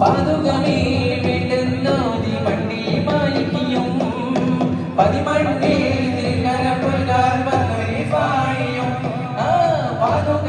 പാതുകമേ വിടുന്നോതി വണ്ടി മാനിക്കും പതിമണ്ണേ തിരുക്കരപ്പുകാർ വന്നൊരു പായും ആ പാതുക.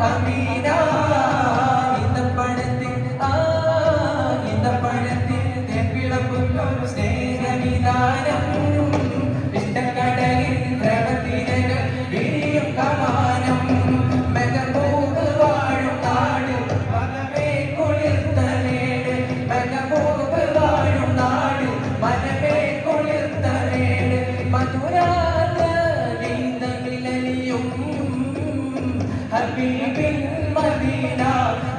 أمين ഹബീബിൻ മദീന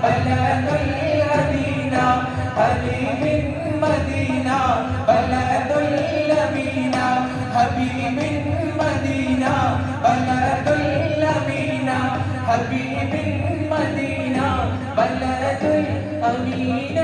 ബലദുൽ അമീന ഹബീബിൻ മദീന ബലദുൽ അമീന ഹബീബിൻ മദീന ബലദുൽ അമീന ഹബീബിൻ മദീന ബലദുൽ അമീന